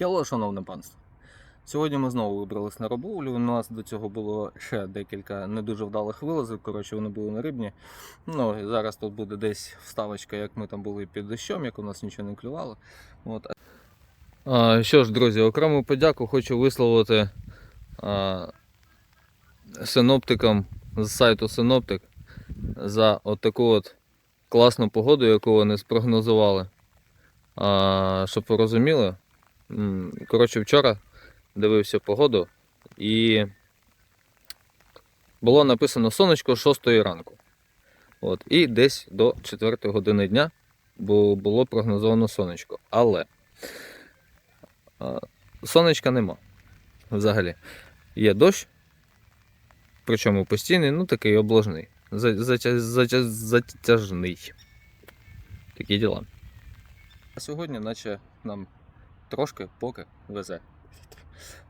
Хелло, шановне панство. Сьогодні ми знову вибрались на риболовлю. У нас до цього було ще декілька не дуже вдалих вилазів. Коротше, вони були на рибні. Ну, зараз тут буде десь вставочка, як ми там були під дощом, як у нас нічого не клювало. От. А, що ж, друзі, окрему подяку хочу висловити а, синоптикам з сайту Синоптик за от таку от класну погоду, яку вони спрогнозували. А, щоб ви розуміли, коротше, вчора дивився погоду і було написано сонечко з 6 ранку. От, і десь до 4 години дня було прогнозовано сонечко. Але сонечка нема взагалі. Є дощ, причому постійний, ну такий обложний, за- затя- затя- затяжний. Такі діла. А сьогодні, наче нам трошки поки везе.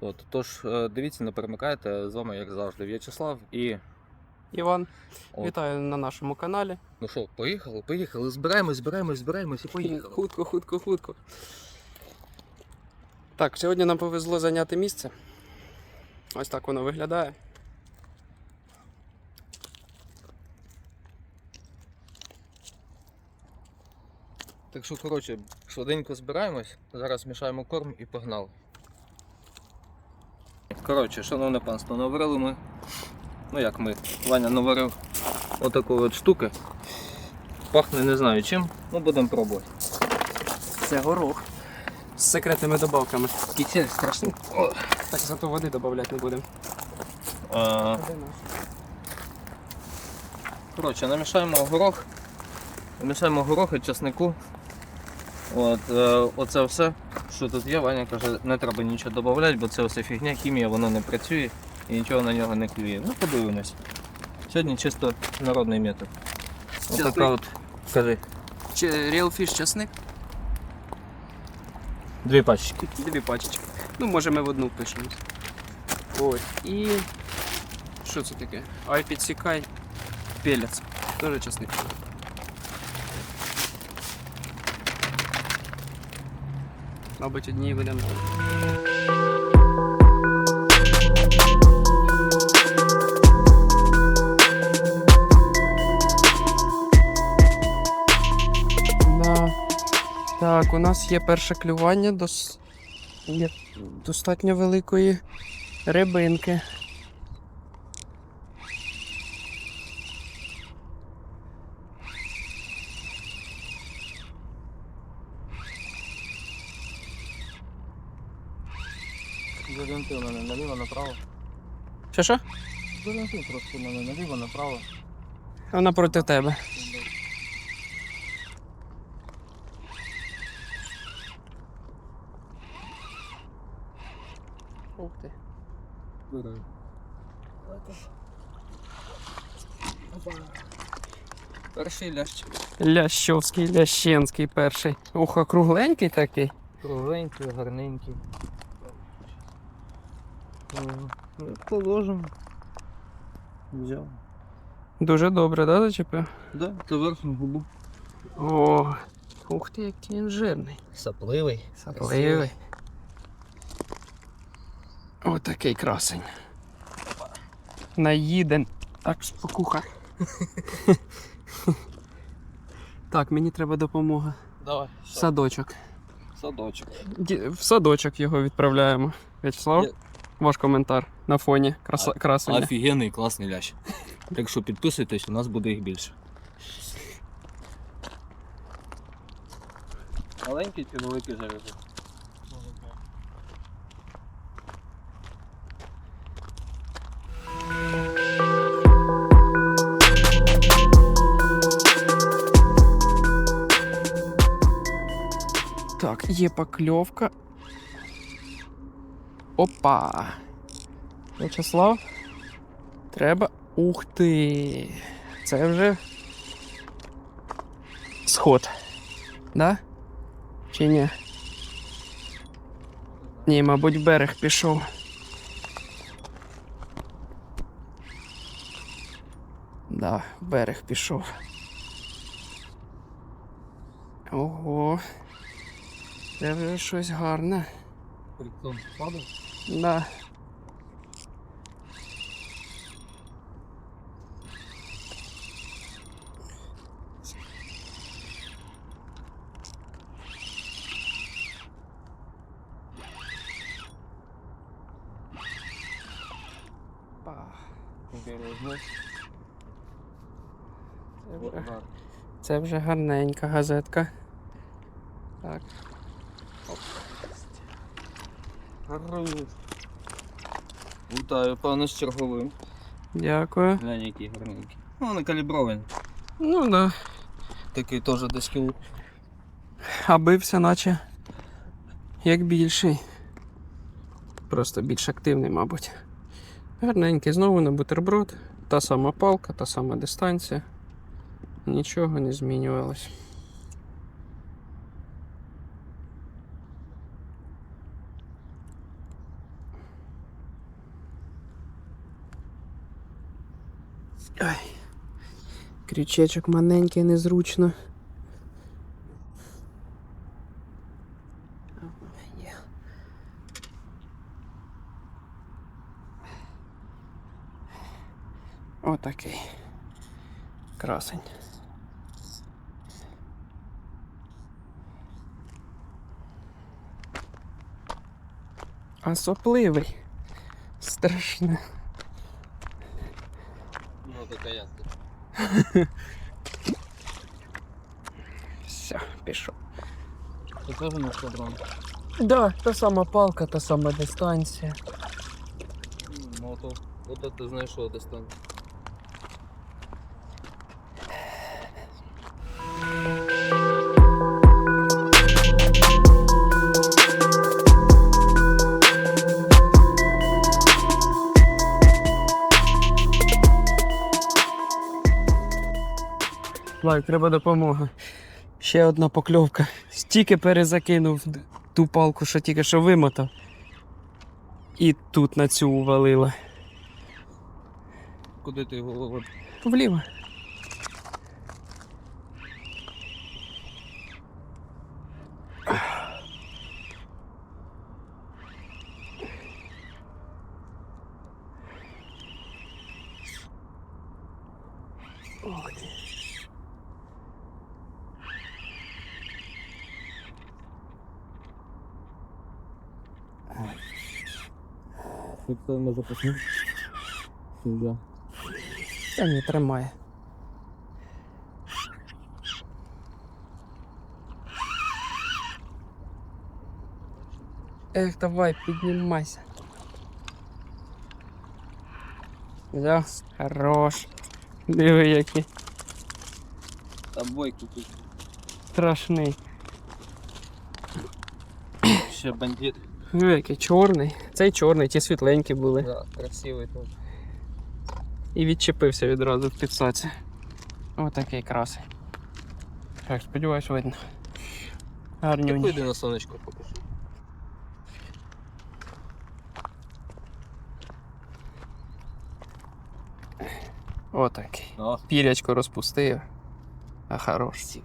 От, тож, е, дивіться, не перемикайте. З вами, як завжди, В'ячеслав. І. Іван, От. вітаю на нашому каналі. Ну що, поїхали, поїхали, збираємось, збираємось, збираємось і поїхали. Хутко, хутко, хутко. Так, сьогодні нам повезло зайняти місце. Ось так воно виглядає. Так що, коротше, швиденько збираємось, зараз мішаємо корм і погнали. Коротше, шановне панство, наварили ми. Ну як ми, Ваня наварив отаку от штуки. Пахне не знаю чим, ну будемо пробувати. Це горох. З секретними добавками. Кітель страшний. О, Так, зато води додавати не будемо. а, Коротше, намішаємо горох. Намішаємо горох і часнику. От, е, оце все, що тут є, Ваня каже, не треба нічого додавати, бо це все фігня, хімія, воно не працює і нічого на нього не клює. Ну, подивимось. Сьогодні чисто народний метод. Часник? Отака от, кажи, Fish часник? дві пачки. Дві пачечки. Ну, може ми в одну впишемо. Ось. І. Що це таке? Ай, підсікай. Пелець. Теж часник. Мабуть, одні будемо. Да. Так, у нас є перше клювання дос... достатньо великої рибинки. Зорієнти у мене наліво направо. Що що? Зорієнти трошки у мене наліво направо. Вона проти тебе. Ух ти. Перший лящ. Лящовський, лященський перший. Ух, а кругленький такий. Кругленький, гарненький. Положимо. Взяв. Дуже добре, да, зачепив? Да, це верхню губу. О, ух ти, який він жирний. Сапливий. Сапливий. Отакий красень. Наїден. Так, спокуха. так, мені треба допомога. Давай. В садочок. Садочок. Ді- В садочок його відправляємо. В'ячеслав, Я- ваш коментар на фоні краса... красення. Офігенний класний лящ. Так що підписуйтесь, у нас буде їх більше. Маленький чи великий зарізок? Так, є покльовка. Опа. В'ячеслав. Треба. Ух ти. Це вже. Сход. Да? Чи ні? Ні, мабуть, берег пішов. Да, берег пішов. Ого. Це вже щось гарне. Притом падав. Да. Це вже гарненька газетка. Так. Вітаю, пане з черговим. Дякую. Глянь, які гарненькі. Ну, вони калібровані. Ну да. Такий теж десь кіло. А бився, наче як більший. Просто більш активний, мабуть. Гарненький, знову на бутерброд. Та сама палка, та сама дистанція. Нічого не змінювалось. Ой. Крючечок маленький, незручно. Отакий. Красень. А сопливий. Страшно. Ну, така ясно. Все, пішов. Це теж на шаблон. Да, та сама палка, та сама дистанція. Ну, то, от ти знайшов десь Лайк, треба допомога. Ще одна покльовка. Стільки перезакинув ту палку, що тільки що вимотав. І тут на цю увалила. Куди ти його виводив? Вліво. Ох ти. Фіксуємо запасник. Вже. Та не тримає. Ех, давай, піднімайся. Взяв, хорош. Диви, який Та бойки тут. страшний. Ще бандит. Диви, який чорний. Цей чорний, ті світленькі були. Да, красивий тут. І відчепився відразу в підсаці. Отакий красий. Так, сподіваюсь, видно. Гарнюнь. Вийди на сонечко покажи. Отакий. Пірячко розпустив. А хорош.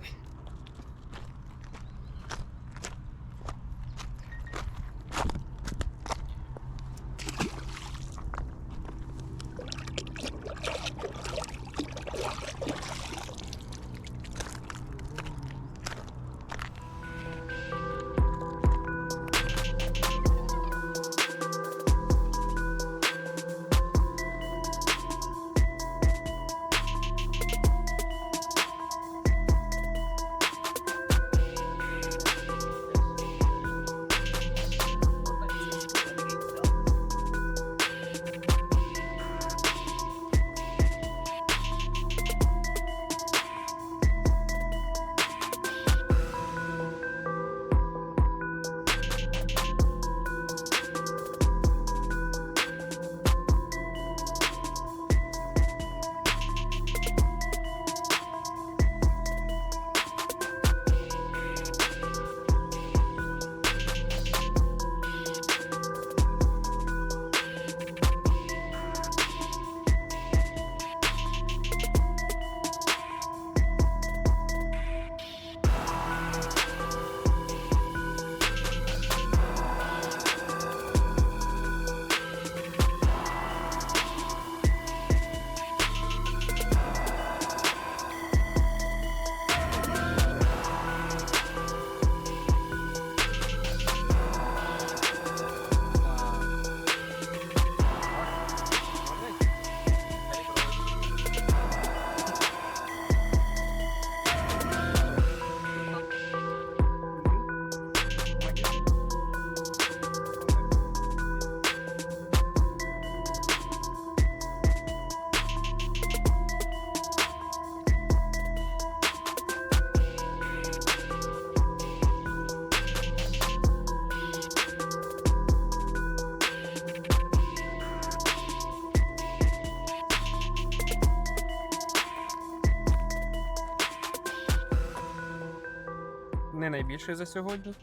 Найбільший за сьогодні,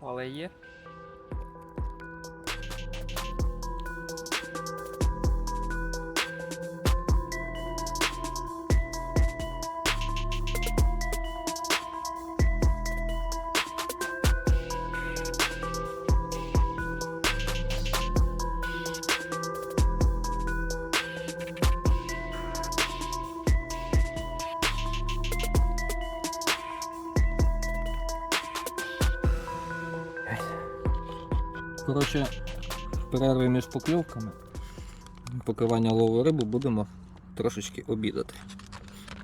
але є. В перерві між покльовками, покривання лову риби будемо трошечки обідати.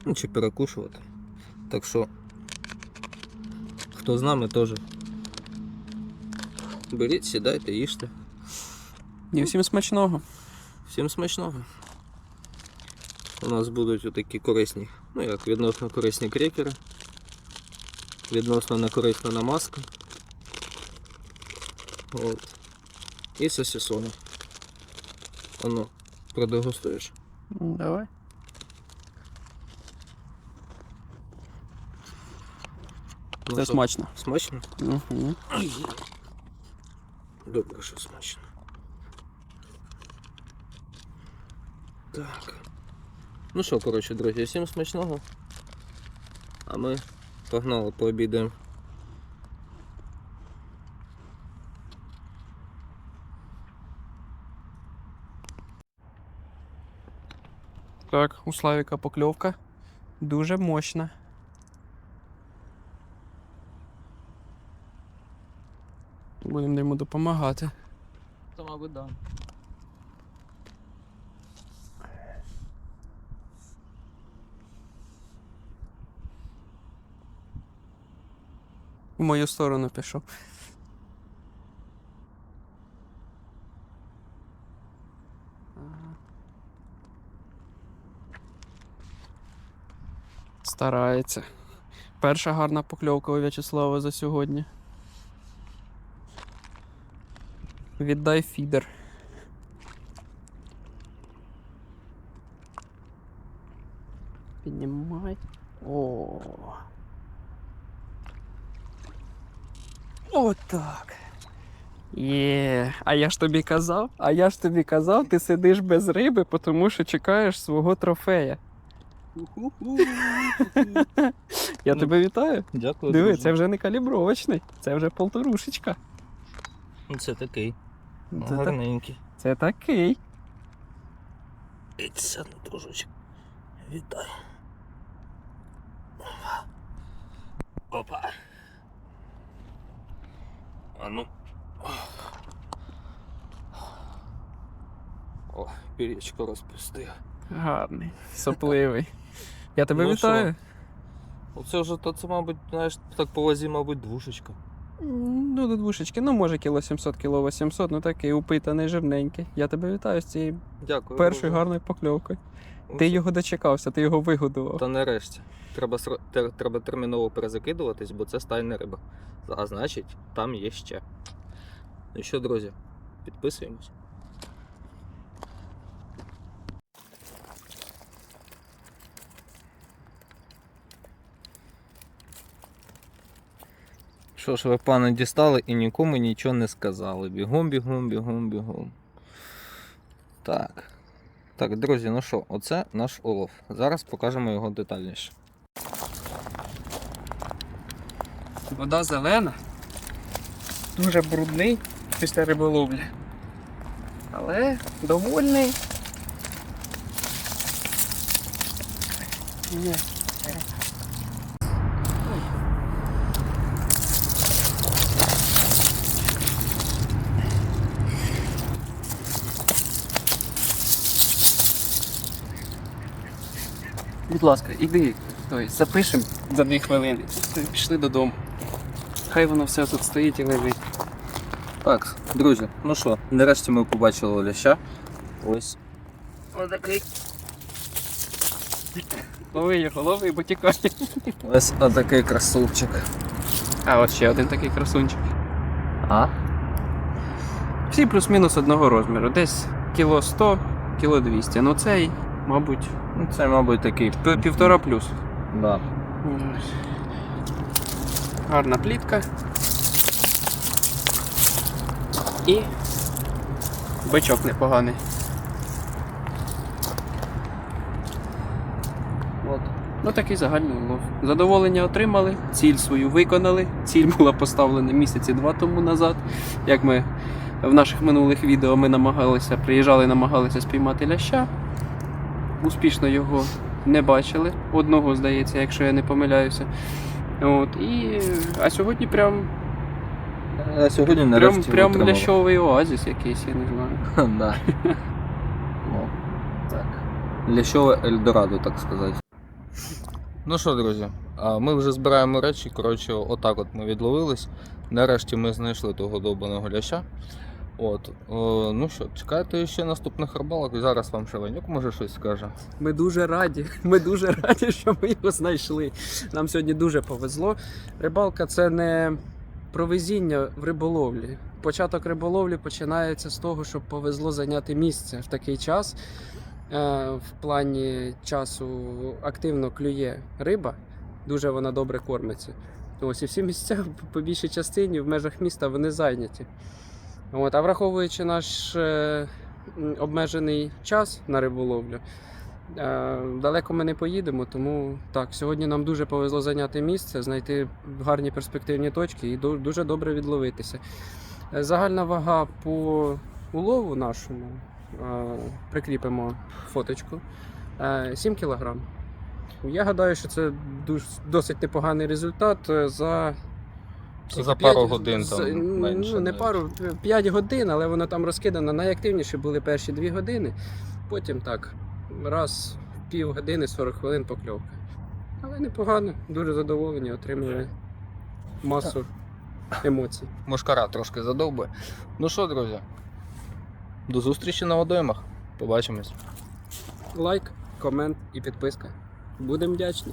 Ну, чи перекушувати. Так що, хто з нами теж. Беріть, сідайте, їжте. І всім смачного. Всім смачного. У нас будуть отакі корисні, ну як відносно корисні крекери, відносно некорисна намазка. От. І сосисони. Ану, продегустуєш. Давай. Ну, Це що, смачно. Смачно? Угу. Добре, що смачно. Так. Ну що, коротше, друзі, всім смачного. А ми погнали пообідаємо. Так, у Славіка покльовка. Дуже мощна. Будемо йому допомагати. Та, мабуть, да. В мою сторону пішов. Старається. Перша гарна покльовка у В'ячеслава за сьогодні. Віддай фідер. Піднімай. О. Отак. Є. А я ж тобі казав, а я ж тобі казав, ти сидиш без риби, тому що чекаєш свого трофея. Я Ну, тебе вітаю. Дякую. Диви, це вже не калібровочний, це вже полторушечка. Ну, Це такий. Це, Гарненький. це такий. І це трошечки. Вітай. Опа. А ну. О, пірічко розпустив. Гарний, сопливий. Я тебе Ну вітаю. Оце вже то це, мабуть, знаєш, так по вазі, мабуть, двушечка. Ну, до двушечки, ну може кіло 700, кіло 800, ну такий упитаний, жирненький. Я тебе вітаю з цією Дякую. першою друже. гарною покльовкою. Оце- Ти його дочекався, ти його вигодував. Та нарешті. Треба, тер- треба терміново перезакидуватись, бо це стайна риба. А значить, там є ще. Ну що, друзі, підписуємось. Що ж ви, пане, дістали і нікому нічого не сказали. Бігом, бігом, бігом, бігом. Так. Так, друзі, ну що, оце наш улов. Зараз покажемо його детальніше. Вода зелена, дуже брудний після риболовлі. Але довольний. Є. ласка, іди, той, запишемо за дві хвилини. Пішли додому. Хай воно все тут стоїть і лежить. Так, друзі, ну що, нарешті ми побачили ляща. Ось. Отакий. Лови його, лови, бо тікає. Ось отакий красунчик. А от ще один такий красунчик. А? Всі плюс-мінус одного розміру. Десь кіло 100, кіло 200. Ну цей, мабуть, Ну, це, мабуть, такий. півтора плюс. Да. гарна плітка. І бичок непоганий. От. Ну такий загальний улов. Задоволення отримали, ціль свою виконали. Ціль була поставлена місяці два тому назад. Як ми в наших минулих відео ми намагалися, приїжджали, намагалися спіймати ляща. Успішно його не бачили. Одного, здається, якщо я не помиляюся. От, і... А сьогодні прям, А сьогодні прям, прям лящовий оазіс якийсь, я не знаю. Да. Ну, так. Лящове Ельдорадо, так сказати. Ну що, друзі, ми вже збираємо речі. Коротше, отак от ми відловились. Нарешті ми знайшли того довбаного ляща. От, о, ну що, чекайте ще наступних рибалок, і зараз вам Шевенюк може щось скаже. Ми дуже раді. Ми дуже раді, що ми його знайшли. Нам сьогодні дуже повезло. Рибалка це не про везіння в риболовлі. Початок риболовлі починається з того, щоб повезло зайняти місце в такий час. Е, В плані часу активно клює риба, дуже вона добре кормиться. Ось і всі місця по більшій частині в межах міста вони зайняті. От, а враховуючи наш е, обмежений час на риболовлю, е, далеко ми не поїдемо, тому так, сьогодні нам дуже повезло зайняти місце, знайти гарні перспективні точки і дуже добре відловитися. Е, Загальна вага по улову нашому, е, прикріпимо фоточку, е, 7 кг. Я гадаю, що це досить непоганий результат е, за. За п'ять- пару годин з- там менше Ну, не навіть. пару, 5 годин, але воно там розкидано. Найактивніші були перші 2 години. Потім так, раз в пів години, 40 хвилин покльовка. Але непогано, дуже задоволені, отримали масу емоцій. Мошкара трошки задовбує. Ну що, друзі, до зустрічі на водоймах. Побачимось. Лайк, комент і підписка. Будемо вдячні.